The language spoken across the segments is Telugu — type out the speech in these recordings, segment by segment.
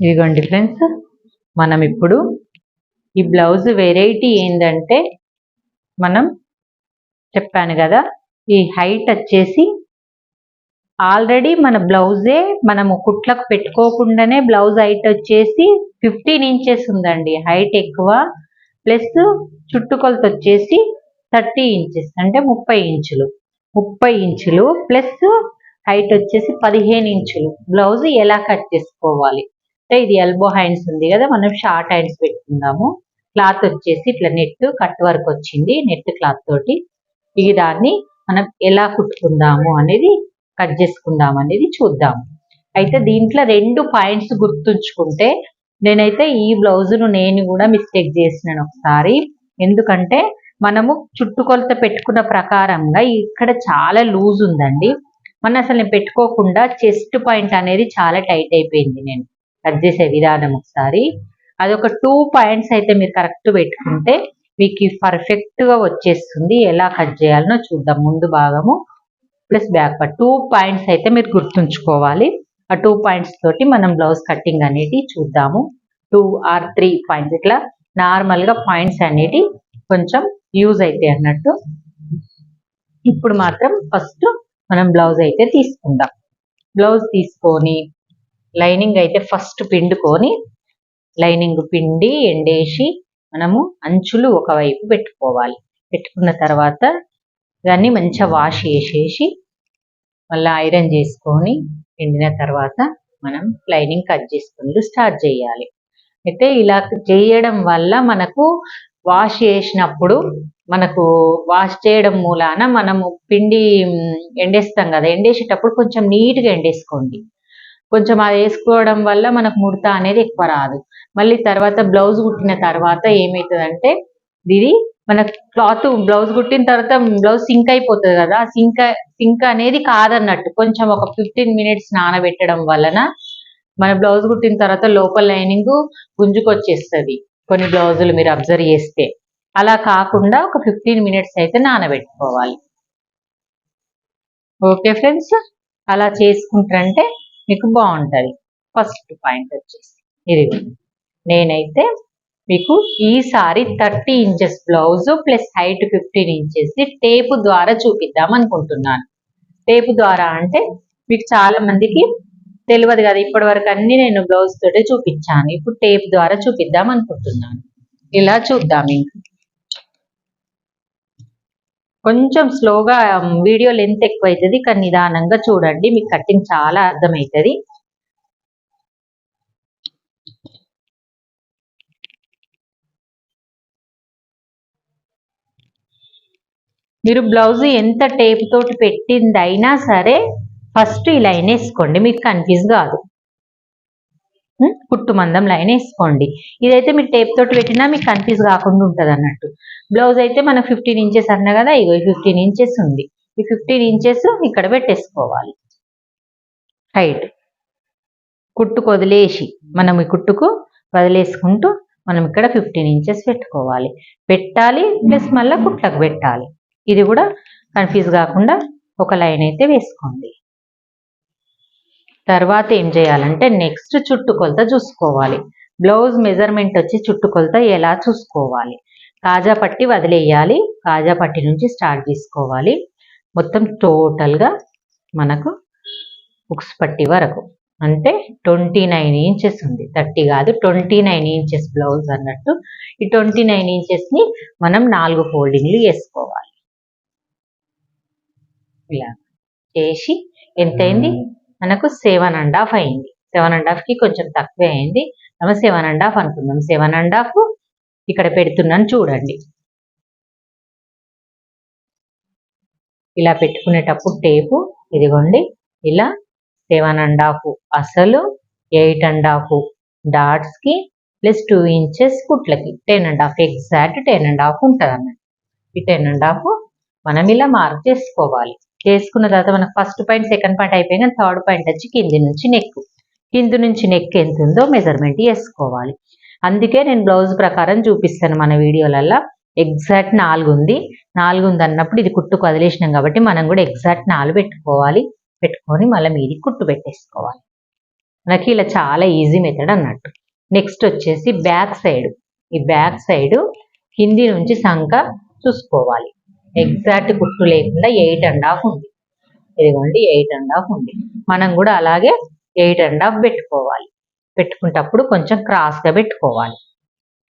ఇదిగోండి ఫ్రెండ్స్ మనం ఇప్పుడు ఈ బ్లౌజ్ వెరైటీ ఏంటంటే మనం చెప్పాను కదా ఈ హైట్ వచ్చేసి ఆల్రెడీ మన బ్లౌజే మనము కుట్లకు పెట్టుకోకుండానే బ్లౌజ్ హైట్ వచ్చేసి ఫిఫ్టీన్ ఇంచెస్ ఉందండి. హైట్ ఎక్కువ ప్లస్ చుట్టుకొలత వచ్చేసి థర్టీ ఇంచెస్ అంటే ముప్పై ఇంచులు. ముప్పై ఇంచులు ప్లస్ హైట్ వచ్చేసి పదిహేను ఇంచులు. బ్లౌజ్ ఎలా కట్ చేసుకోవాలి? అంటే ఇది ఎల్బో హ్యాండ్స్ ఉంది కదా మనం షార్ట్ హ్యాండ్స్ పెట్టుకుందాము. క్లాత్ వచ్చేసి ఇట్లా నెట్ కట్ వర్క్ వచ్చింది నెట్ క్లాత్ తోటి. ఇది దాన్ని మనం ఎలా కుట్టుకుందాము అనేది కట్ చేసుకుందాం అనేది చూద్దాము. అయితే దీంట్లో రెండు పాయింట్స్ గుర్తుంచుకుంటే నేనైతే ఈ బ్లౌజును నేను కూడా మిస్టేక్ చేసినాను ఒకసారి. ఎందుకంటే మనము చుట్టుకొలత పెట్టుకున్న ప్రకారంగా ఇక్కడ చాలా లూజ్ ఉందండి. మన అసలు నేను పెట్టుకోకుండా చెస్ట్ పాయింట్ అనేది చాలా టైట్ అయిపోయింది నేను. కట్ చేసే విధానం ఒకసారి. అదొక టూ పాయింట్స్ అయితే మీరు కరెక్ట్ పెట్టుకుంటే మీకు పర్ఫెక్ట్గా వచ్చేస్తుంది. ఎలా కట్ చేయాలనో చూద్దాం. ముందు భాగము plus back part two points అయితే మీరు గుర్తుంచుకోవాలి. ఆ టూ పాయింట్స్ తోటి మనం బ్లౌజ్ కటింగ్ అనేది చూద్దాము. టూ ఆర్ త్రీ పాయింట్స్ ఇట్లా నార్మల్గా పాయింట్స్ అనేది కొంచెం యూజ్ అవుతాయి అన్నట్టు. ఇప్పుడు మాత్రం ఫస్ట్ మనం బ్లౌజ్ అయితే తీసుకుందాం. బ్లౌజ్ తీసుకొని లైనింగ్ అయితే ఫస్ట్ పిండుకొని లైనింగ్ పిండి ఎండేసి మనము అంచులు ఒకవైపు పెట్టుకోవాలి. పెట్టుకున్న తర్వాత దాన్ని మంచిగా వాష్ చేసేసి మళ్ళీ ఐరన్ చేసుకొని ఎండిన తర్వాత మనం లైనింగ్ కట్ చేసుకుంటూ స్టార్ట్ చేయాలి. అయితే ఇలా చేయడం వల్ల మనకు వాష్ చేసినప్పుడు మనకు వాష్ చేయడం మూలాన మనము పిండి ఎండేస్తాం కదా ఎండేసేటప్పుడు కొంచెం నీట్గా ఎండేసుకోండి. కొంచెం అది వేసుకోవడం వల్ల మనకు ముడత అనేది ఎక్కువ రాదు. మళ్ళీ తర్వాత బ్లౌజ్ కుట్టిన తర్వాత ఏమవుతుందంటే ఇది మన క్లాత్ బ్లౌజ్ కుట్టిన తర్వాత బ్లౌజ్ సింక్ అయిపోతుంది కదా సింక్ సింక్ అనేది కాదన్నట్టు కొంచెం ఒక ఫిఫ్టీన్ మినిట్స్ నానబెట్టడం వలన మన బ్లౌజ్ కుట్టిన తర్వాత లోపల లైనింగ్ గుంజుకొచ్చేస్తుంది. కొన్ని బ్లౌజులు మీరు అబ్జర్వ్ చేస్తే. అలా కాకుండా ఒక ఫిఫ్టీన్ మినిట్స్ అయితే నానబెట్టుకోవాలి. ఓకే ఫ్రెండ్స్ అలా చేసుకుంటారంటే మీకు బాగుంటుంది. ఫస్ట్ పాయింట్ వచ్చేసి ఇది నేనైతే మీకు ఈసారి thirty inches blouse plus height fifteen inches tape ద్వారా చూపిద్దాం అనుకుంటున్నాను. టేపు ద్వారా అంటే మీకు చాలా మందికి తెలియదు కదా ఇప్పటి వరకు అన్ని నేను బ్లౌజ్ తోటే చూపించాను. ఇప్పుడు టేప్ ద్వారా చూపిద్దాం అనుకుంటున్నాను. ఇలా చూద్దాం ఇంకా. కొంచెం స్లోగా వీడియో లెంత్ ఎక్కువ అవుతుంది కానీ నిదానంగా చూడండి మీకు కటింగ్ చాలా అర్థమవుతుంది మీరు బ్లౌజ్ ఎంత టేప్ తోటి పెట్టింది అయినా సరే ఫస్ట్ ఇలా లైన్ వేసుకోండి మీకు కన్ఫ్యూజ్ కాదు. కుట్టు మందం లైన్ వేసుకోండి. ఇదైతే మీరు టేప్ తోటి పెట్టినా మీకు కన్ఫ్యూజ్ కాకుండా ఉంటుంది అన్నట్టు. బ్లౌజ్ అయితే మనకు ఫిఫ్టీన్ ఇంచెస్ అన్నా కదా ఇగో ఫిఫ్టీన్ ఇంచెస్ ఉంది. ఈ ఫిఫ్టీన్ ఇంచెస్ ఇక్కడ పెట్టేసుకోవాలి. హైట్ కుట్టుకు వదిలేసి మనం ఈ కుట్టుకు వదిలేసుకుంటూ మనం ఇక్కడ ఫిఫ్టీన్ ఇంచెస్ పెట్టుకోవాలి. పెట్టాలి ప్లస్ మళ్ళీ కుట్లకు పెట్టాలి. ఇది కూడా కన్ఫ్యూజ్ కాకుండా ఒక లైన్ అయితే వేసుకోండి. తర్వాత ఏం చేయాలంటే నెక్స్ట్ చుట్టుకొలత చూసుకోవాలి. బ్లౌజ్ మెజర్మెంట్ వచ్చి చుట్టుకొలత ఎలా చూసుకోవాలి? కాజా పట్టి వదిలేయాలి. కాజా పట్టి నుంచి స్టార్ట్ చేసుకోవాలి. మొత్తం టోటల్గా మనకు బుక్స్ పట్టి వరకు. అంటే ట్వంటీ నైన్ ఇంచెస్ ఉంది. థర్టీ కాదు ట్వంటీ నైన్ ఇంచెస్ బ్లౌజ్ అన్నట్టు. ఈ ట్వంటీ నైన్ ఇంచెస్ని మనం నాలుగు ఫోల్డింగ్లు వేసుకోవాలి. ఇలా చేసి ఎంతైంది? Hmm. మనకు సెవెన్ అండ్ హాఫ్ అయింది. సెవెన్ అండ్ హాఫ్కి కొంచెం తక్కువే అయింది. మనం సెవెన్ అండ్ హాఫ్ అనుకుందాం. సెవెన్ అండ్ హాఫ్ ఇక్కడ పెడుతున్నాను చూడండి. ఇలా పెట్టుకునేటప్పుడు టేపు ఇదిగోండి. ఇలా సెవెన్ అండ్ హాఫ్ అసలు ఎయిట్ అండ్ హాఫ్ డాట్స్కి plus two inches కుట్లకి. Ten and half exact ten and half ఉంటుంది అన్నమాట ఈ టెన్ అండ్ హాఫ్ మనం ఇలా మార్క్ చేసుకోవాలి. చేసుకున్న తర్వాత మనకు ఫస్ట్ పాయింట్ సెకండ్ పాయింట్ అయిపోయిన థర్డ్ పాయింట్ వచ్చి కింది నుంచి నెక్ కింది నుంచి నెక్ ఎంత ఉందో మెజర్మెంట్ చేసుకోవాలి అందుకే నేను బ్లౌజ్ ప్రకారం చూపిస్తాను మన వీడియోలలో ఎగ్జాక్ట్ నాలుగు ఉంది. నాలుగు ఉంది అన్నప్పుడు ఇది కుట్టు కదిలేసినాం కాబట్టి మనం కూడా ఎగ్జాక్ట్ నాలుగు పెట్టుకోవాలి. పెట్టుకొని మళ్ళీ మీది కుట్టు పెట్టేసుకోవాలి. మనకి ఇలా చాలా ఈజీ మెథడ్ అన్నట్టు. నెక్స్ట్ వచ్చేసి బ్యాక్ సైడ్ ఈ బ్యాక్ సైడ్ కింది నుంచి సంఖ చూసుకోవాలి. Hmm. ఎగ్జాక్ట్ కుట్టు లేకుండా ఎయిట్ అండ్ హాఫ్ ఉంది. ఇదిగోండి ఎయిట్ అండ్ హాఫ్ ఉంది. మనం కూడా అలాగే ఎయిట్ అండ్ హాఫ్ పెట్టుకోవాలి. పెట్టుకునేటప్పుడు కొంచెం క్రాస్గా పెట్టుకోవాలి.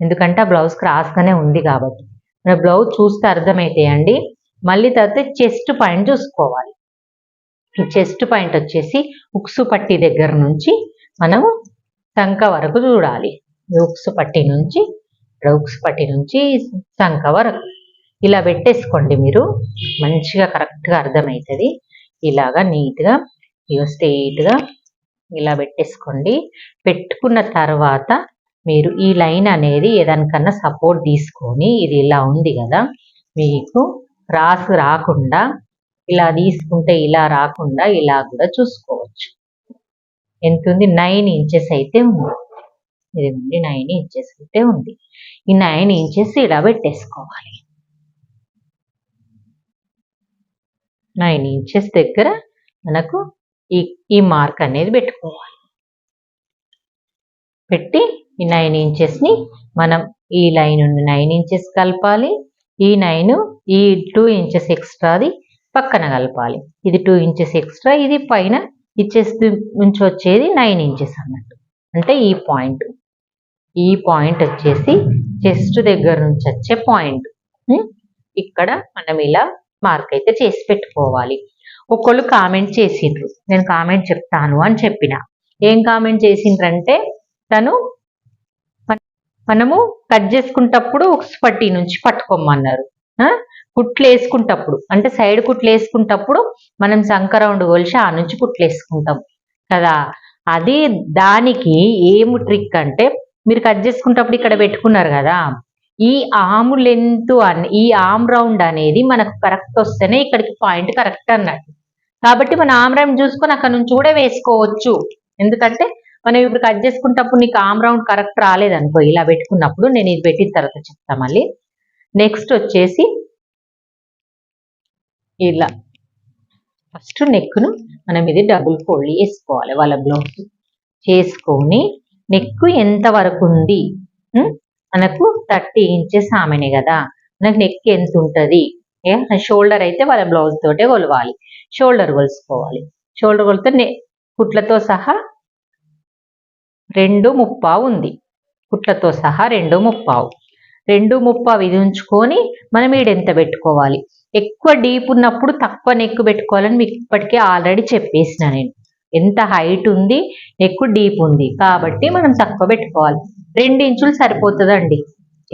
ఎందుకంటే ఆ బ్లౌజ్ క్రాస్గానే ఉంది కాబట్టి. మన బ్లౌజ్ చూస్తే అర్థమైతాయండి మళ్ళీ తర్వాత చెస్ట్ పాయింట్ చూసుకోవాలి. ఈ చెస్ట్ పాయింట్ వచ్చేసి ఉక్సు పట్టి దగ్గర నుంచి మనం సంక వరకు చూడాలి. ఉక్సు పట్టి నుంచి ఇక్కడ ఉక్సు పట్టి నుంచి సంక వరకు. ఇలా పెట్టేసుకోండి మీరు. మంచిగా కరెక్ట్గా అర్థమవుతుంది. ఇలాగా నీట్గా ఇక స్ట్రెయిట్గా ఇలా పెట్టేసుకోండి. పెట్టుకున్న తర్వాత మీరు ఈ లైన్ అనేది ఏదానికన్నా సపోర్ట్ తీసుకొని ఇది ఇలా ఉంది కదా మీకు రాసు రాకుండా ఇలా తీసుకుంటే ఇలా రాకుండా ఇలా కూడా చూసుకోవచ్చు. ఎంత ఉంది? నైన్ ఇంచెస్ అయితే ఉంది. ఇది ఉంది నైన్ ఇంచెస్ అయితే ఉంది. ఈ నైన్ ఇంచెస్ ఇలా పెట్టేసుకోవాలి. నైన్ ఇంచెస్ దగ్గర మనకు ఈ ఈ మార్క్ అనేది పెట్టుకోవాలి. పెట్టి ఈ నైన్ ఇంచెస్ని మనం ఈ లైన్ నైన్ ఇంచెస్ కలపాలి. ఈ నైన్ ఈ టూ ఇంచెస్ ఎక్స్ట్రాది పక్కన కలపాలి. ఇది టూ ఇంచెస్ ఎక్స్ట్రా ఇది పైన ఈ నుంచి వచ్చేది నైన్ ఇంచెస్ అన్నట్టు. అంటే ఈ పాయింట్. ఈ పాయింట్ వచ్చేసి చెస్ట్ దగ్గర నుంచి వచ్చే పాయింట్. ఇక్కడ మనం ఇలా మార్క్ అయితే చేసి పెట్టుకోవాలి. ఒకళ్ళు కామెంట్ చేసిండ్రు. నేను కామెంట్ చెప్తాను అని చెప్పిన. ఏం కామెంట్ చేసిండ్రంటే తను మనము కట్ చేసుకుంటప్పుడు ఉక్స్ పట్టి నుంచి పట్టుకోమన్నారు. కుట్లు వేసుకుంటప్పుడు అంటే సైడ్ కుట్లు వేసుకుంటప్పుడు మనం సంక్రౌండ్ కొలిసి ఆ నుంచి కుట్లు వేసుకుంటాం కదా? అది దానికి ఏం ట్రిక్ అంటే మీరు కట్ చేసుకుంటప్పుడు ఇక్కడ పెట్టుకున్నారు కదా? ఈ ఆమ్ లెంత్ అని ఈ ఆమ్ రౌండ్ అనేది మనకు కరెక్ట్ వస్తేనే ఇక్కడికి పాయింట్ కరెక్ట్ అన్నట్టు. కాబట్టి మన ఆమ్ రౌండ్ చూసుకొని అక్కడ నుంచి కూడా వేసుకోవచ్చు. ఎందుకంటే మనం ఇప్పుడు కట్ చేసుకున్నప్పుడు నీకు ఆమ్ రౌండ్ కరెక్ట్ రాలేదనుకో ఇలా పెట్టుకున్నప్పుడు నేను ఇది పెట్టిన తర్వాత చెప్తా మళ్ళీ. నెక్స్ట్ వచ్చేసి ఇలా ఫస్ట్ నెక్ను మనం ఇది డబుల్ ఫోల్డ్ చేసుకోవాలి వాళ్ళ బ్లౌజ్ చేసుకొని నెక్ ఎంత వరకు ఉంది? మనకు థర్టీ ఇంచెస్ ఆమెనే కదా. మనకు నెక్ ఎంత ఉంటుంది? షోల్డర్ అయితే వాళ్ళ బ్లౌజ్ తోటే కొలవాలి. షోల్డర్ కొలుసుకోవాలి. షోల్డర్ కొలితే నె కుట్లతో సహా రెండు ముప్పావు ఉంది. కుట్లతో సహా రెండు ముప్పావు. రెండు ముప్పావు ఇది ఉంచుకొని మనం ఈడెంత పెట్టుకోవాలి? ఎక్కువ డీప్ ఉన్నప్పుడు తక్కువ నెక్ పెట్టుకోవాలని మీకు ఇప్పటికే ఆల్రెడీ చెప్పేసిన నేను. ఎంత హైట్ ఉంది? నెక్ డీప్ ఉంది. కాబట్టి మనం తక్కువ పెట్టుకోవాలి. రెండు ఇంచులు సరిపోతుందండి.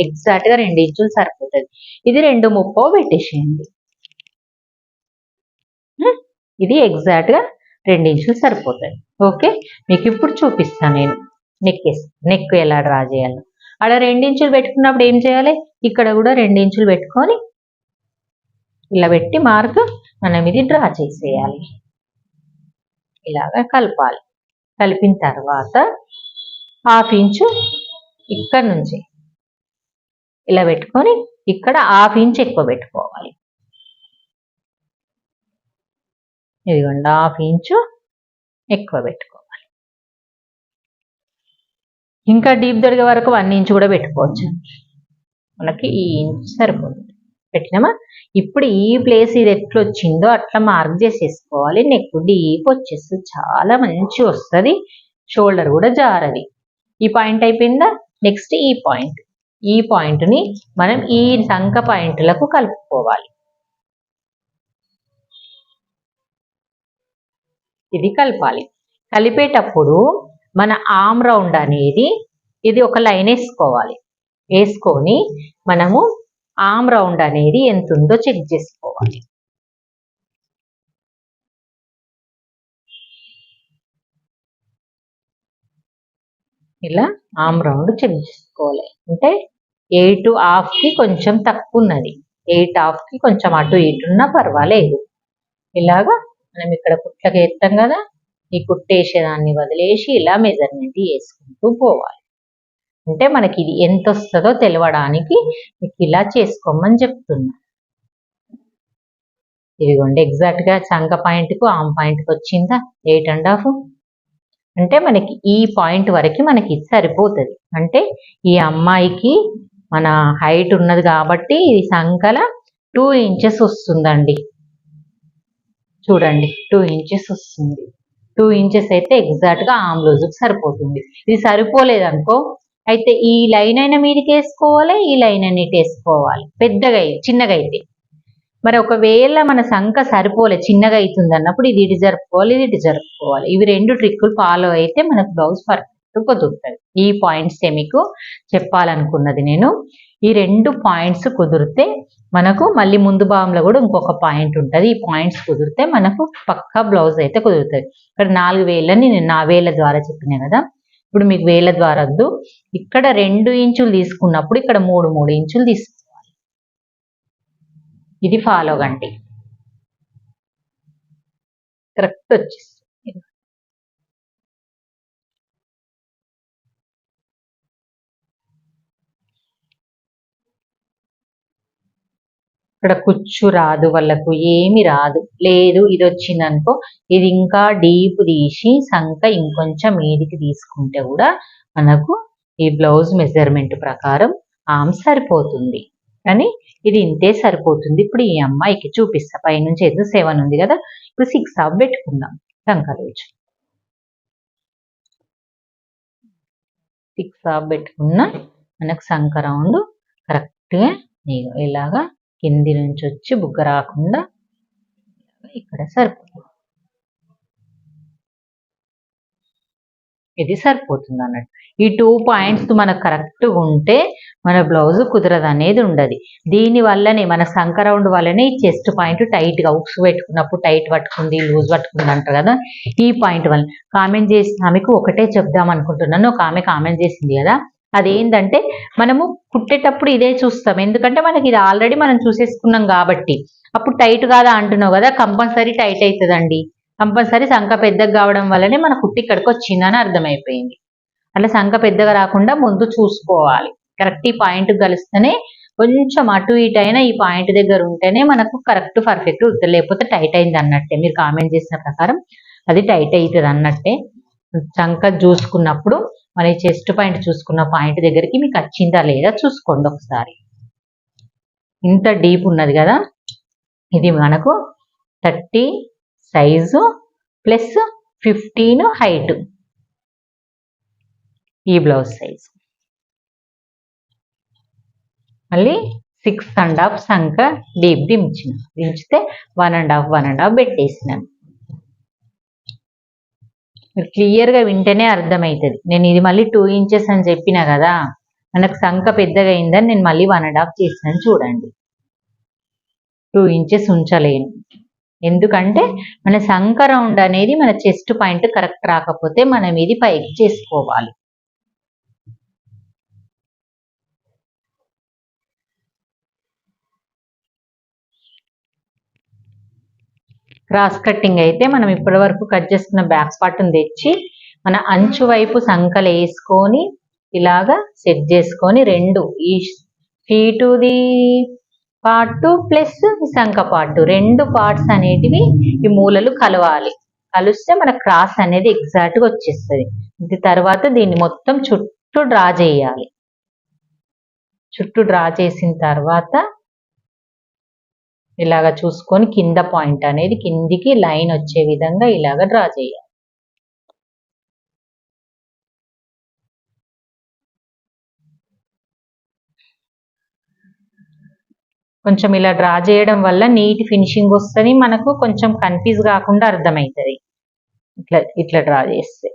ఎగ్జాక్ట్గా రెండు ఇంచులు సరిపోతుంది. ఇది రెండు ముప్పో పెట్టేసేయండి. ఇది ఎగ్జాక్ట్గా రెండు ఇంచులు సరిపోతుంది. ఓకే మీకు ఇప్పుడు చూపిస్తాను నేను. నెక్ నెక్ ఎలా డ్రా చేయాలో. అక్కడ రెండించులు పెట్టుకున్నప్పుడు ఏం చేయాలి? ఇక్కడ కూడా రెండించులు పెట్టుకొని ఇలా పెట్టి మార్క్ మనం ఇది డ్రా చేసేయాలి. ఇలాగా కలపాలి. కలిపిన తర్వాత హాఫ్ ఇంచు ఇక్కడ నుంచి ఇలా పెట్టుకొని ఇక్కడ హాఫ్ ఇంచ్ ఎక్కువ పెట్టుకోవాలి. ఇదిగోండి హాఫ్ ఇంచు ఎక్కువ పెట్టుకోవాలి. ఇంకా డీప్ దొరికే వరకు వన్ ఇంచ్ కూడా పెట్టుకోవచ్చు. మనకి ఈ ఇంచ్ సరిపోతుంది పెట్టినామా? ఇప్పుడు ఈ ప్లేస్ ఇది ఎట్లా వచ్చిందో అట్లా మార్క్ చేసేసుకోవాలి. నెక్ డీప్ వచ్చేస్తుంది చాలా మంచి వస్తుంది. షోల్డర్ కూడా జారది. ఈ పాయింట్ అయిపోయిందా? నెక్స్ట్ ఈ పాయింట్ ఈ పాయింట్ని మనం ఈ సంఖ పాయింట్లకు కలుపుకోవాలి. ఇది కలపాలి. కలిపేటప్పుడు మన ఆమ్ రౌండ్ అనేది ఇది ఒక లైన్ వేసుకోవాలి. వేసుకొని మనము ఆమ్ రౌండ్ అనేది ఎంత ఉందో చెక్ చేసుకోవాలి. ఇలా ఆమ్ రౌండ్ చేసుకోవాలి అంటే ఎయిట్ హాఫ్కి కొంచెం తక్కువ ఉన్నది ఎయిట్ హాఫ్కి కొంచెం అటు ఇటు ఉన్నా పర్వాలేదు. ఇలాగా మనం ఇక్కడ కుట్లకి ఎత్తాం కదా ఈ కుట్టేసేదాన్ని వదిలేసి ఇలా మెజర్మెంట్ వేసుకుంటూ పోవాలి. అంటే మనకి ఇది ఎంత వస్తుందో తెలవడానికి మీకు ఇలా చేసుకోమని చెప్తున్నా. ఇదిగోండి ఎగ్జాక్ట్గా చంక పాయింట్కు ఆమ్ పాయింట్కి వచ్చిందా? ఎయిట్ అండ్ హాఫ్ అంటే మనకి ఈ పాయింట్ వరకు మనకి సరిపోతుంది. అంటే ఈ అమ్మాయికి మన హైట్ ఉన్నది కాబట్టి ఇది సంకల టూ ఇంచెస్ వస్తుందండి. చూడండి టూ ఇంచెస్ వస్తుంది. టూ ఇంచెస్ అయితే ఎగ్జాక్ట్గా ఆమ్ లూజుకి సరిపోతుంది. ఇది సరిపోలేదనుకో అయితే ఈ లైన్ అయినా మీదకి వేసుకోవాలి ఈ లైన్ అన్నిటి వేసుకోవాలి. పెద్దగా చిన్నగా అయితే. మరి ఒకవేళ మన సంఖ సరిపోలే చిన్నగా అవుతుంది అన్నప్పుడు ఇది ఇటు జరుపుకోవాలి ఇది ఇటు జరుపుకోవాలి ఇవి రెండు ట్రిక్కులు ఫాలో అయితే మనకు బ్లౌజ్ పర్ఫెక్ట్ కుదురుతుంది ఈ పాయింట్స్ మీకు చెప్పాలనుకున్నది నేను. ఈ రెండు పాయింట్స్ కుదిరితే మనకు మళ్ళీ ముందు భాగంలో కూడా ఇంకొక పాయింట్ ఉంటుంది. ఈ పాయింట్స్ కుదిరితే మనకు పక్కా బ్లౌజ్ అయితే కుదురుతుంది ఇక్కడ నాలుగు వేలని నేను నా వేల ద్వారా చెప్పినా కదా. ఇప్పుడు మీకు వేల ద్వారా వద్దు. ఇక్కడ రెండు ఇంచులు తీసుకున్నప్పుడు ఇక్కడ మూడు మూడు ఇంచులు తీసుకు ఇది ఫాలో కండి కరెక్ట్ వచ్చేస్తుంది ఇక్కడ కుచ్చు రాదు వాళ్ళకు ఏమి రాదు. లేదు ఇది వచ్చిందనుకో ఇది ఇంకా డీప్ తీసి సంఖ ఇంకొంచెం మీదికి తీసుకుంటే కూడా మనకు ఈ బ్లౌజ్ మెజర్మెంట్ ప్రకారం ఆమ్ సరిపోతుంది. కానీ ఇది ఇంతే సరిపోతుంది. ఇప్పుడు ఈ అమ్మాయికి చూపిస్తా. పైనుంచి ఏదో సెవెన్ ఉంది కదా. ఇప్పుడు సిక్స్ ఆఫ్ పెట్టుకుందాం. కంకరోజు సిక్స్ ఆఫ్ పెట్టుకున్న మనకు సంక రౌండ్ కరెక్ట్గా ఇలాగా కింది నుంచి వచ్చి బుగ్గ రాకుండా ఇక్కడ సరిపోతుంది. ఇది సరిపోతుంది అన్నట్టు ఈ టూ పాయింట్స్ మనకు కరెక్ట్గా ఉంటే మన బ్లౌజ్ కుదరదు అనేది ఉండదు. దీని వల్లనే మన సంక రౌండ్ వల్లనే ఈ చెస్ట్ పాయింట్ టైట్గా ఉక్స్ పెట్టుకున్నప్పుడు టైట్ పట్టుకుంది లూజ్ పట్టుకుంది అంటారు కదా ఈ పాయింట్ వల్ల. కామెంట్ చేసిన ఆమెకు ఒకటే చెప్దాం అనుకుంటున్నాను. ఒక ఆమె కామెంట్ చేసింది కదా అదేంటంటే మనము కుట్టేటప్పుడు ఇదే చూస్తాం. ఎందుకంటే మనకి ఇది ఆల్రెడీ మనం చూసేసుకున్నాం కాబట్టి. అప్పుడు టైట్ కాదా అంటున్నావు కదా కంపల్సరీ టైట్ అవుతుందండి. కంపల్సరీ సంఖ పెద్దగా కావడం వల్లనే మన కుట్టి ఇక్కడికి వచ్చిందని అర్థమైపోయింది. అట్లా సంఖ పెద్దగా రాకుండా ముందు చూసుకోవాలి. కరెక్ట్ ఈ పాయింట్ కలిస్తేనే కొంచెం అటు ఇటు అయినా ఈ పాయింట్ దగ్గర ఉంటేనే మనకు కరెక్ట్ పర్ఫెక్ట్ ఉంటుంది లేకపోతే టైట్ అయింది అన్నట్టే. మీరు కామెంట్ చేసిన ప్రకారం అది టైట్ అవుతుంది అన్నట్టే. చంక చూసుకున్నప్పుడు మన చెస్ట్ పాయింట్ చూసుకున్న పాయింట్ దగ్గరికి మీకు వచ్చిందా లేదా చూసుకోండి ఒకసారి. ఇంత డీప్ ఉన్నది కదా? ఇది మనకు thirty size plus fifteen height. ఈ బ్లౌజ్ సైజ్. మళ్ళీ సిక్స్ అండ్ హాఫ్ సంక డీప్ దించిన. దించితే one and half one and half పెట్టేసినాను మీరు క్లియర్గా వింటేనే అర్థమవుతుంది. నేను ఇది మళ్ళీ టూ ఇంచెస్ అని చెప్పిన కదా మనకు సంఖ పెద్దగా అయిందని నేను మళ్ళీ వన్ అండ్ హాఫ్ చేసినాను చూడండి. టూ ఇంచెస్ ఉంచలేను. ఎందుకంటే మన సంకరౌండ్ అనేది మన చెస్ట్ పాయింట్ కరెక్ట్ రాకపోతే మనం ఇది పైకి చేసుకోవాలి. క్రాస్ కట్టింగ్ అయితే మనం ఇప్పటి వరకు కట్ చేసుకున్న బ్యాక్ పార్ట్ని తెచ్చి మన అంచు వైపు సంకలు వేసుకొని ఇలాగా సెట్ చేసుకొని రెండు ఈ ఫీటుది పార్ట్ ప్లస్ ఈ పార్ట్ టూ రెండు పార్ట్స్ అనేటివి ఈ మూలలు కలవాలి. కలిస్తే మన క్రాస్ అనేది ఎగ్జాక్ట్గా వచ్చేస్తుంది. ఇది తర్వాత దీన్ని మొత్తం చుట్టూ డ్రా చేయాలి. చుట్టూ డ్రా చేసిన తర్వాత ఇలాగ చూసుకొని కింద పాయింట్ అనేది కిందికి లైన్ వచ్చే విధంగా ఇలాగ డ్రా చేయాలి. కొంచెం ఇలా డ్రా చేయడం వల్ల నీట్ ఫినిషింగ్ వస్తుంది మనకు కొంచెం కన్ఫ్యూజ్ కాకుండా అర్థమవుతుంది ఇట్లా ఇట్లా డ్రా చేస్తే.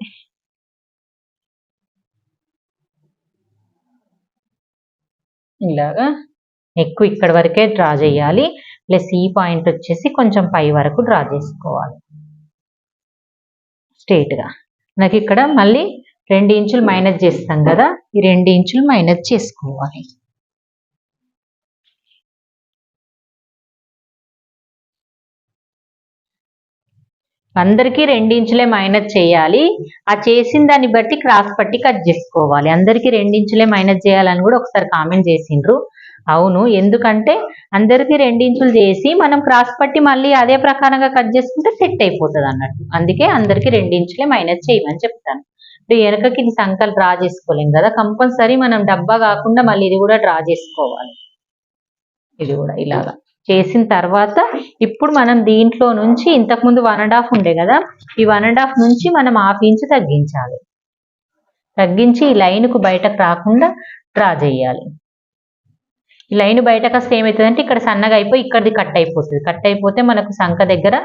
ఇలాగా ఎక్కువ ఇక్కడ వరకే డ్రా చేయాలి. ప్లస్ ఈ పాయింట్ వచ్చేసి కొంచెం పై వరకు డ్రా చేసుకోవాలి. స్ట్రేట్గా. నాకు ఇక్కడ మళ్ళీ రెండు ఇంచులు మైనస్ చేస్తాం కదా ఈ రెండు ఇంచులు మైనస్ చేసుకోవాలి. అందరికీ రెండించులే మైనస్ చేయాలి. ఆ చేసిన దాన్ని బట్టి క్రాస్ పట్టి కట్ చేసుకోవాలి. అందరికీ రెండించులే మైనస్ చేయాలని కూడా ఒకసారి కామెంట్ చేసిండ్రు. అవును ఎందుకంటే అందరికీ రెండించులు చేసి మనం క్రాస్ పట్టి మళ్ళీ అదే ప్రకారంగా కట్ చేసుకుంటే సెట్ అయిపోతుంది అన్నట్టు. అందుకే అందరికీ రెండించులే మైనస్ చేయమని చెప్తాను. ఇప్పుడు వెనకకి ఇది సంకలు డ్రా చేసుకోలేం కదా. కంపల్సరీ మనం డబ్బా కాకుండా మళ్ళీ ఇది కూడా డ్రా చేసుకోవాలి. ఇది కూడా ఇలాగా. చేసిన తర్వాత ఇప్పుడు మనం దీంట్లో నుంచి ఇంతకుముందు వన్ అండ్ హాఫ్ ఉండే కదా ఈ వన్ అండ్ హాఫ్ నుంచి మనం హాఫ్ ఇంచ్ తగ్గించాలి. తగ్గించి ఈ లైన్కు బయటకు రాకుండా డ్రా చేయాలి. ఈ లైన్ బయటకు వస్తే ఏమవుతుందంటే ఇక్కడ సన్నగా అయిపోయి ఇక్కడిది కట్ అయిపోతుంది. కట్ అయిపోతే మనకు సంఖ దగ్గర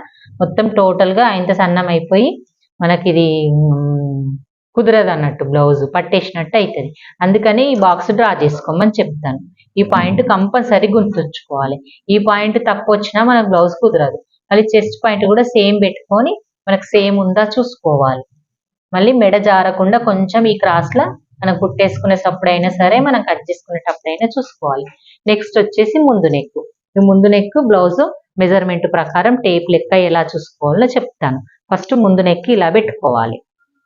మొత్తం టోటల్గా ఇంత సన్నం అయిపోయి మనకి ఇది కుదరదు అన్నట్టు బ్లౌజ్ పట్టేసినట్టు అవుతుంది అందుకని ఈ బాక్స్ డ్రా చేసుకోమని చెప్తాను. ఈ పాయింట్ కంపల్సరీ గుర్తుంచుకోవాలి. ఈ పాయింట్ తక్కువ వచ్చినా మనకు బ్లౌజ్ కుదరదు. మళ్ళీ చెస్ట్ పాయింట్ కూడా సేమ్ పెట్టుకొని మనకు సేమ్ ఉందా చూసుకోవాలి. మళ్ళీ మెడ జారకుండా కొంచెం ఈ క్రాస్ లా మనం కుట్టేసుకునేటప్పుడు అయినా సరే మనం కట్ చేసుకునేటప్పుడు అయినా చూసుకోవాలి. నెక్స్ట్ వచ్చేసి ముందు నెక్ ఈ ముందు నెక్ బ్లౌజ్ మెజర్మెంట్ ప్రకారం టేప్ లెక్క ఎలా చూసుకోవాలో చెప్తాను. ఫస్ట్ ముందు నెక్ ఇలా పెట్టుకోవాలి.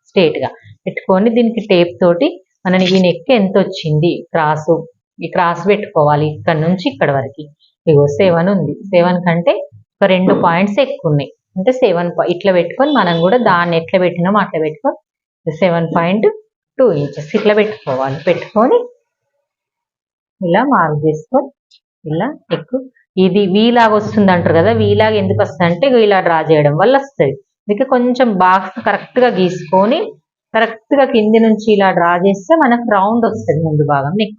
స్ట్రేట్గా. పెట్టుకొని దీనికి టేప్ తోటి మనం ఈ నెక్ ఎంత వచ్చింది క్రాస్ ఈ క్రాస్ పెట్టుకోవాలి ఇక్కడ నుంచి ఇక్కడ వరకు. ఇగో సెవెన్ ఉంది. సెవెన్ కంటే ఒక రెండు పాయింట్స్ ఎక్కువ ఉన్నాయి అంటే సెవెన్ ఇట్లా పెట్టుకొని మనం కూడా దాన్ని ఎట్లా పెట్టినామో అట్లా పెట్టుకొని సెవెన్ పాయింట్ టూ ఇంచెస్ ఇట్లా పెట్టుకోవాలి. పెట్టుకొని ఇలా మార్క్ చేసుకొని ఇలా ఎక్కువ ఇది వీలాగా వస్తుంది అంటారు కదా వీలాగా ఎందుకు వస్తుంది అంటే ఇగో ఇలా డ్రా చేయడం వల్ల వస్తుంది. అందుకే కొంచెం బాక్స్ కరెక్ట్గా గీసుకొని కరెక్ట్గా కింది నుంచి ఇలా డ్రా చేస్తే మనకు రౌండ్ వస్తుంది ముందు భాగం నెక్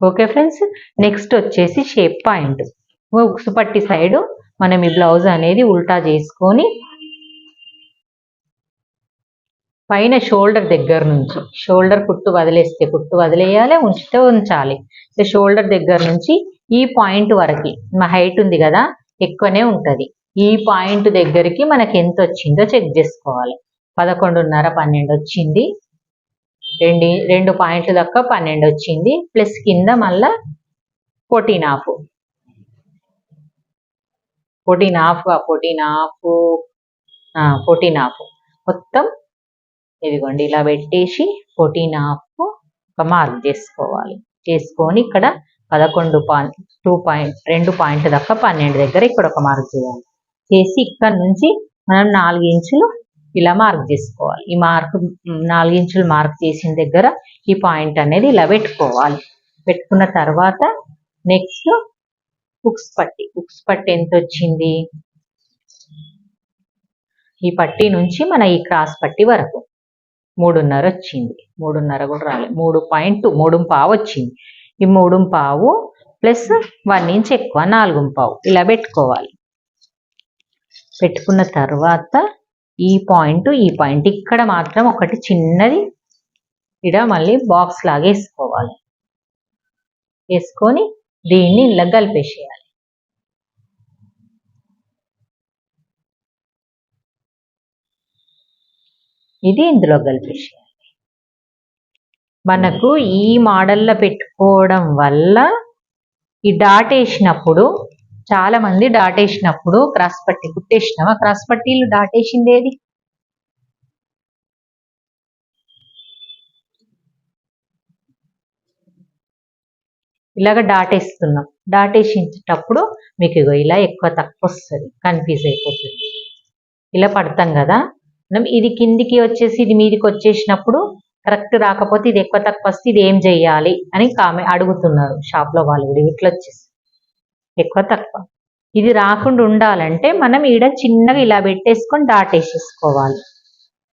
ఓకే ఫ్రెండ్స్? నెక్స్ట్ వచ్చేసి షేప్ పాయింట్. ఉక్సు పట్టి సైడ్ మనం ఈ బ్లౌజ్ అనేది ఉల్టా చేసుకొని పైన షోల్డర్ దగ్గర నుంచి షోల్డర్ కుట్టు వదిలేస్తే కుట్టు వదిలేయాలి ఉంచితే ఉంచాలి. షోల్డర్ దగ్గర నుంచి ఈ పాయింట్ వరకు మా హైట్ ఉంది కదా ఎక్కువనే ఉంటుంది. ఈ పాయింట్ దగ్గరికి మనకి ఎంత వచ్చిందో చెక్ చేసుకోవాలి. పదకొండున్నర పన్నెండు వచ్చింది. రెండు రెండు పాయింట్లు దాకా పన్నెండు వచ్చింది. ప్లస్ కింద మళ్ళా fourteen half fourteen half fourteen half fourteen half మొత్తం ఇదిగోండి ఇలా పెట్టేసి ఫోర్టీన్ హాఫ్ ఒక మార్క్ చేసుకోవాలి. చేసుకొని ఇక్కడ పదకొండు పాయింట్ టూ పాయింట్ రెండు పాయింట్ దాకా పన్నెండు దగ్గర ఇక్కడ ఒక మార్క్ చేయాలి. చేసి ఇక్కడ నుంచి మనం నాలుగు ఇంచులు ఇలా మార్క్ చేసుకోవాలి. ఈ మార్క్ నాలుగించులు మార్క్ చేసిన దగ్గర ఈ పాయింట్ అనేది ఇలా పెట్టుకోవాలి. పెట్టుకున్న తర్వాత నెక్స్ట్ ఉక్స్ పట్టి. ఉక్స్ పట్టి ఎంత వచ్చింది? ఈ పట్టి నుంచి మన ఈ క్రాస్ పట్టి వరకు మూడున్నర వచ్చింది. మూడున్నర కూడా రాలేదు మూడు పాయింట్ మూడు పావు వచ్చింది. ఈ మూడు పావు ప్లస్ వన్ ఇంచ్ ఎక్కువ నాలుగు పావు. ఇలా పెట్టుకోవాలి. పెట్టుకున్న తర్వాత ఈ పాయింట్ ఈ పాయింట్. ఇక్కడ మాత్రం ఒకటి చిన్నది. ఇక్కడ మళ్ళీ బాక్స్ లాగా వేసుకోవాలి. వేసుకొని దీన్ని ఇలా కలిపేసేయాలి. ఇది ఇందులో కలిపేసేయాలి. మనకు ఈ మోడల్లో పెట్టుకోవడం వల్ల ఈ డాట్ వేసినప్పుడు చాలా మంది దాటేసినప్పుడు క్రాస్ పట్టి కుట్టేసినాం క్రాస్ పట్టీలు దాటేసింది ఏది? ఇలాగ డాట్ వేస్తున్నాం మీకు ఇగో ఇలా ఎక్కువ తక్కువ వస్తుంది కన్ఫ్యూజ్ అయిపోతుంది. ఇలా పడతాం కదా? మనం ఇది కిందికి వచ్చేసి ఇది మీదికి వచ్చేసినప్పుడు కరెక్ట్ రాకపోతే ఇది ఎక్కువ తక్కువ వస్తే ఇది ఏం చెయ్యాలి అని కామె అడుగుతున్నారు షాప్లో వాళ్ళు కూడా. ఇట్లా వచ్చేసి. ఎక్కువ తక్కువ. ఇది రాకుండా ఉండాలంటే మనం ఈడ చిన్నగా ఇలా పెట్టేసుకొని డాట్ వేసేసుకోవాలి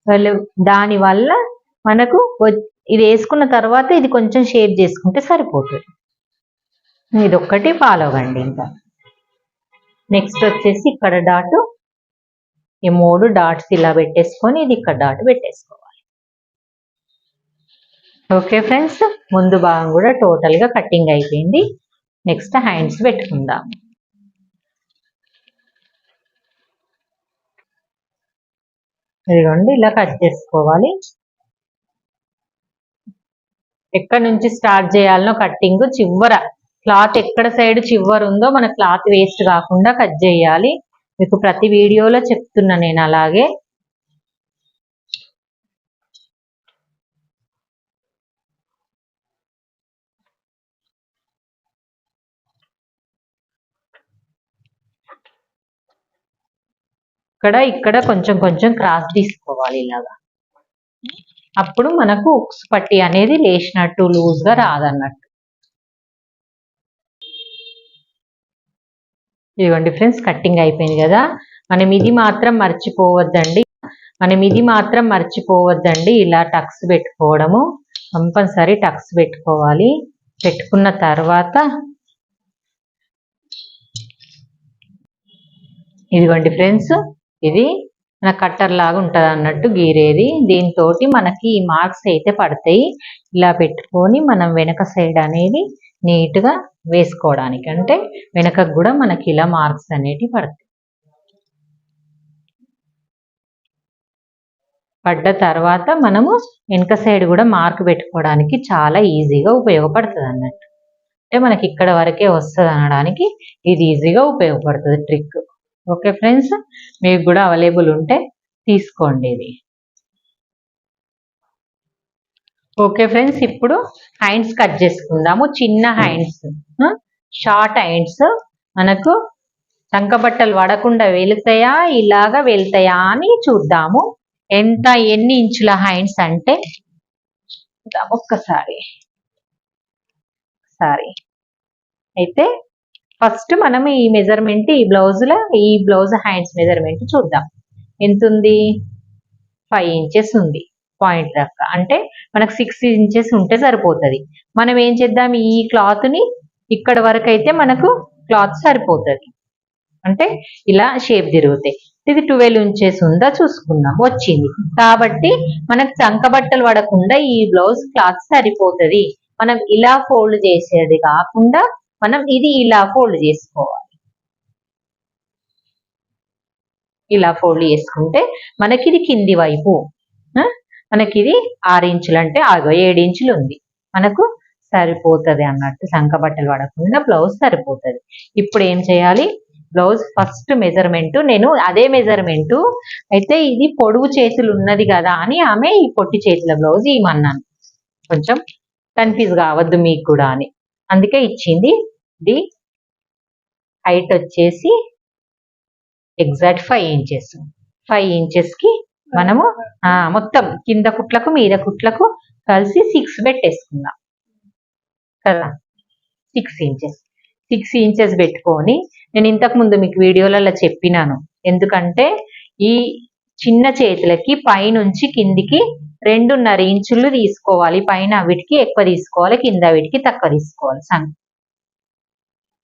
వాళ్ళు దాని వల్ల మనకు వ- ఇది వేసుకున్న తర్వాత ఇది కొంచెం షేప్ చేసుకుంటే సరిపోతుంది. ఇది ఒక్కటి ఫాలో అవ్వండి ఇంకా. నెక్స్ట్ వచ్చేసి ఇక్కడ డాటు ఈ మూడు డాట్స్ ఇలా పెట్టేసుకొని ఇది ఇక్కడ డాట్ పెట్టేసుకోవాలి. ఓకే ఫ్రెండ్స్ ముందు భాగం కూడా టోటల్గా కటింగ్ అయిపోయింది. నెక్స్ట్ హ్యాండ్స్ పెట్టుకుందాం. ఇదిగోండి ఇలా కట్ చేసుకోవాలి. ఎక్కడ నుంచి స్టార్ట్ చేయాలనో కట్టింగ్ చివర. క్లాత్ ఎక్కడ సైడ్ చివర ఉందో మన క్లాత్ వేస్ట్ కాకుండా కట్ చేయాలి. మీకు ప్రతి వీడియోలో చెప్తున్నా నేను అలాగే. ఇక్కడ ఇక్కడ కొంచెం కొంచెం క్రాస్ తీసుకోవాలి ఇలాగా. అప్పుడు మనకు ఉక్స్ పట్టి అనేది లేచినట్టు లూజ్గా రాదన్నట్టు. ఇదిగోండి ఫ్రెండ్స్ కట్టింగ్ అయిపోయింది కదా. మనం ఇది మాత్రం మర్చిపోవద్దండి. మనం ఇది మాత్రం మర్చిపోవద్దండి. ఇలా టక్స్ పెట్టుకోవడము. కంపల్సరీ టక్స్ పెట్టుకోవాలి. పెట్టుకున్న తర్వాత ఇదిగోండి ఫ్రెండ్స్ ఇది మన కట్టర్ లాగా ఉంటుంది అన్నట్టు గీరేది. దీంతో మనకి ఈ మార్క్స్ అయితే పడతాయి. ఇలా పెట్టుకొని మనం వెనక సైడ్ అనేది నీట్గా వేసుకోవడానికి. అంటే వెనకకు కూడా మనకి ఇలా మార్క్స్ అనేటివి పడతాయి. పడ్డ తర్వాత మనము వెనక సైడ్ కూడా మార్క్ పెట్టుకోవడానికి చాలా ఈజీగా ఉపయోగపడుతుంది అన్నట్టు. అంటే మనకి ఇక్కడ వరకే వస్తుంది అనడానికి ఇది ఈజీగా ఉపయోగపడుతుంది ట్రిక్ ఓకే ఫ్రెండ్స్ మీకు కూడా అవైలబుల్ ఉంటే తీసుకోండి ఇది. ఓకే ఫ్రెండ్స్ ఇప్పుడు హ్యాండ్స్ కట్ చేసుకుందాము. చిన్న హ్యాండ్స్ షార్ట్ హ్యాండ్స్. మనకు చంకబట్టలు పడకుండా వెళ్తాయా ఇలాగా వెళ్తాయా అని చూద్దాము. ఎంత ఎన్ని ఇంచుల హ్యాండ్స్ అంటే చూద్దాం ఒక్కసారి. సారీ అయితే ఫస్ట్ మనం ఈ మెజర్మెంట్ ఈ బ్లౌజ్లో ఈ బ్లౌజ్ హ్యాండ్స్ మెజర్మెంట్ చూద్దాం. ఎంత ఉంది ఫైవ్ ఇంచెస్ ఉంది. పాయింట్ దాకా అంటే మనకు సిక్స్ ఇంచెస్ ఉంటే సరిపోతుంది. మనం ఏం చేద్దాం? ఈ క్లాత్ని ఇక్కడ వరకు అయితే మనకు క్లాత్ సరిపోతుంది. అంటే ఇలా షేప్ తిరుగుతాయి. ఇది ట్వెల్వ్ ఇంచెస్ ఉందా? చూసుకుందాం. వచ్చింది. కాబట్టి మనకు చంక బట్టలు పడకుండా ఈ బ్లౌజ్ క్లాత్ సరిపోతుంది. మనం ఇలా ఫోల్డ్ చేసేది కాకుండా మనం ఇది ఇలా ఫోల్డ్ చేసుకోవాలి. ఇలా ఫోల్డ్ చేసుకుంటే మనకి ఇది కింది వైపు మనకి ఇది ఆరు ఇంచులు అంటే ఆగో ఏడు ఇంచులు ఉంది. మనకు సరిపోతుంది అన్నట్టు సంక బట్టలు పడకుండా బ్లౌజ్ సరిపోతుంది. ఇప్పుడు ఏం చేయాలి? బ్లౌజ్ ఫస్ట్ మెజర్మెంట్ నేను అదే మెజర్మెంట్ అయితే ఇది పొడుగు చేతులు ఉన్నది కదా అని ఆమె ఈ పొట్టి చేతుల బ్లౌజ్ ఇమ్మన్నాను కొంచెం కన్ఫ్యూజ్ కావద్దు మీకు కూడా అని. అందుకే ఇచ్చింది ది హైట్ వచ్చేసి ఎగ్జాక్ట్ ఫైవ్ ఇంచెస్. ఫైవ్ ఇంచెస్కి మనము మొత్తం కింద కుట్లకు మీద కుట్లకు కలిసి సిక్స్ పెట్టేసుకుందాం. కదా? Six inches. సిక్స్ ఇంచెస్ పెట్టుకొని నేను ఇంతకు ముందు మీకు వీడియోలలో చెప్పినాను. ఎందుకంటే ఈ చిన్న చేతులకి పైనుంచి కిందికి రెండున్నర ఇంచులు తీసుకోవాలి. పైన వీటికి ఎక్కువ తీసుకోవాలి కింద వీటికి తక్కువ తీసుకోవాలి.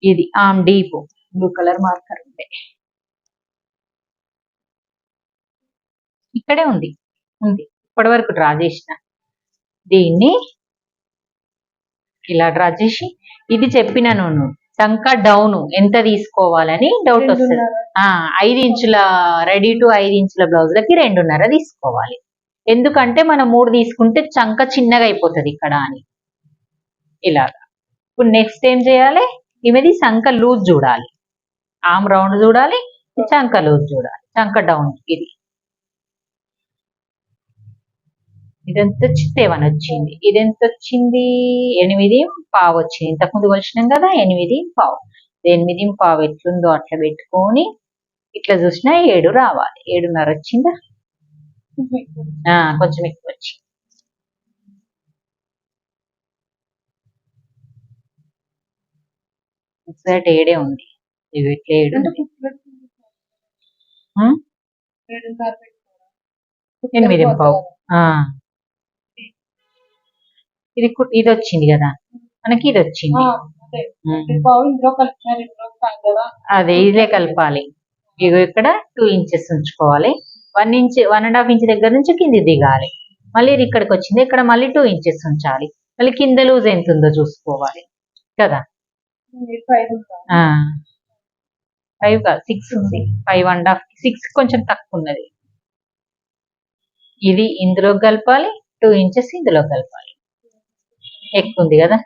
ఇది ఆమ్ డీప్ బ్లూ కలర్ మార్కర్ ఉంటే ఇక్కడే ఉంది ఉంది. ఇప్పటి వరకు డ్రా చేసిన. దీన్ని ఇలా డ్రా చేసి ఇది చెప్పినాను టంక డౌన్ ఎంత తీసుకోవాలని డౌట్ వస్తుంది. ఆ ఐదు ఇంచుల రెడీ టు ఐదు ఇంచుల బ్లౌజ్లకి రెండున్నర తీసుకోవాలి. ఎందుకంటే మనం మూడు తీసుకుంటే చంక చిన్నగా అయిపోతుంది ఇక్కడ అని. ఇలాగా. ఇప్పుడు నెక్స్ట్ ఏం చేయాలి? ఈమెది సంక లూజ్ చూడాలి. ఆమ్ రౌండ్ చూడాలి చంక లూజ్ చూడాలి. చంక డౌన్ ఇది. ఇదెంత సెవెన్ వచ్చింది? ఇదెంత వచ్చింది? ఎనిమిది పావు వచ్చింది. ఇంతకుముందు కొలిచినాం కదా ఎనిమిది పావు. ఎనిమిది పావు ఎట్లుందో అట్లా పెట్టుకొని ఇట్లా చూసినా ఏడు రావాలి. ఏడున్నర వచ్చిందా? కొంచెం ఎక్కువ వచ్చింది. వచ్చి ఎగ్జాక్ట్ ఏడే ఉంది? ఇట్లా ఏడు. ఉం? ఎనిమిది పావు. ఇది ఇది వచ్చింది కదా? మనకి ఇది వచ్చింది. అదే. ఇదే కలపాలి. ఇగో ఇక్కడ టూ ఇంచెస్ ఉంచుకోవాలి. One inch one and half inch దగ్గర నుంచి కింది దిగాలి. మళ్ళీ ఇది ఇక్కడికి వచ్చింది. ఇక్కడ మళ్ళీ టూ ఇంచెస్ ఉంచాలి. మళ్ళీ కింద లూజ్ ఎంత ఉందో చూసుకోవాలి. కదా? ఫైవ్ కాదు సిక్స్ ఉంది. ఫైవ్ అండ్ హాఫ్ సిక్స్ కొంచెం తక్కువ ఉన్నది ఇది ఇందులో కలపాలి. టూ ఇంచెస్ ఇందులో కలపాలి. ఎక్కువ ఉంది కదా?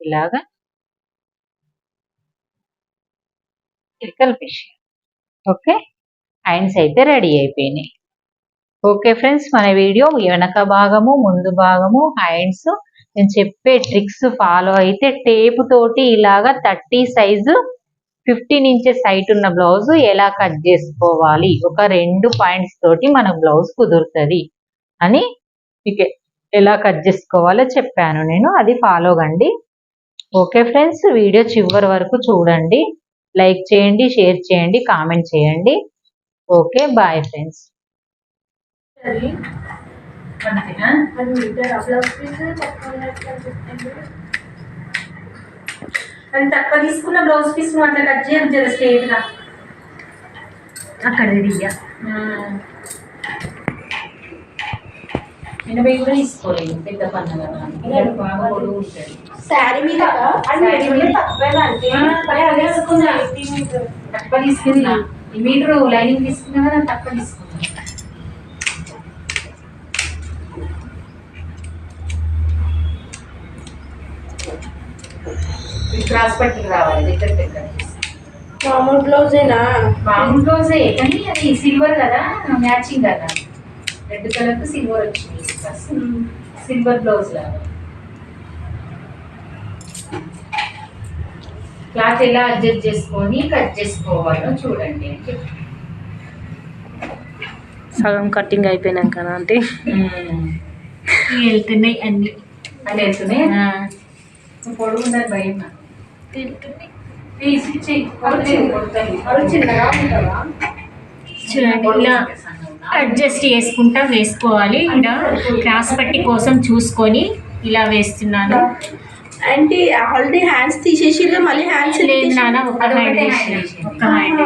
ఇలాగా. ఇది కలిపేసి ఓకే? హ్యాండ్స్ అయితే రెడీ అయిపోయినాయి. ఓకే ఫ్రెండ్స్ మన వీడియో వెనక భాగము ముందు భాగము హ్యాండ్స్ నేను చెప్పే ట్రిక్స్ ఫాలో అయితే టేప్ తోటి ఇలాగా thirty size fifteen inches height ఉన్న బ్లౌజ్ ఎలా కట్ చేసుకోవాలి? ఒక రెండు పాయింట్స్ తోటి మన బ్లౌజ్ కుదురుతుంది అని మీకు ఎలా కట్ చేసుకోవాలో చెప్పాను నేను. అది ఫాలో కండి. ఓకే ఫ్రెండ్స్ వీడియో చివరి వరకు చూడండి. లైక్ చేయండి షేర్ చేయండి కామెంట్ చేయండి. ఓకే బాయ్ ఫ్రెండ్స్ పీస్ తక్కువ తీసుకున్న బ్లౌజ్ పీస్ నువ్వు అట్లా కట్ చేయదు జర స్ట్రేట్గా. అక్కడ తిరిగా ఎనభై కూడా తీసుకోలేదు పెద్ద ఉంటుంది శారీ మీద అదే అనుకున్నా తక్కువ తీసుకున్నా. మీటర్ లైనింగ్ తీసుకున్నా కదా తక్కువ తీసుకున్నా. పట్టుకు రావాలి దగ్గర దగ్గర. మామూలు బ్లౌజేనా మామూలు బ్లౌజే కానీ అది సిల్వర్ కదా మ్యాచింగ్ కదా. రెడ్ కలర్కు సిల్వర్ వచ్చింది సిల్వర్ బ్లౌజ్ లాగా. క్లాత్ ఎలా అడ్జస్ట్ చేసుకొని కట్ చేసుకోవాలో చూడండి అని చెప్పి. సగం కటింగ్ అయిపోయినాక అంటే. వెళ్తున్నాయి అన్ని. అన్ని వెళ్తున్నాయి? పొడుగు భయం నాకు. చూడండి ఇలా అడ్జస్ట్ చేసుకుంటా వేసుకోవాలి. ఇలా క్రాస్ పట్టి కోసం చూసుకొని ఇలా వేస్తున్నాను. అంటే ఆల్రెడీ హ్యాండ్స్ తీసేసి మళ్ళీ హ్యాండ్స్ లేదు నాన్న ఒక హ్యాండ్. ఒక హ్యాండ్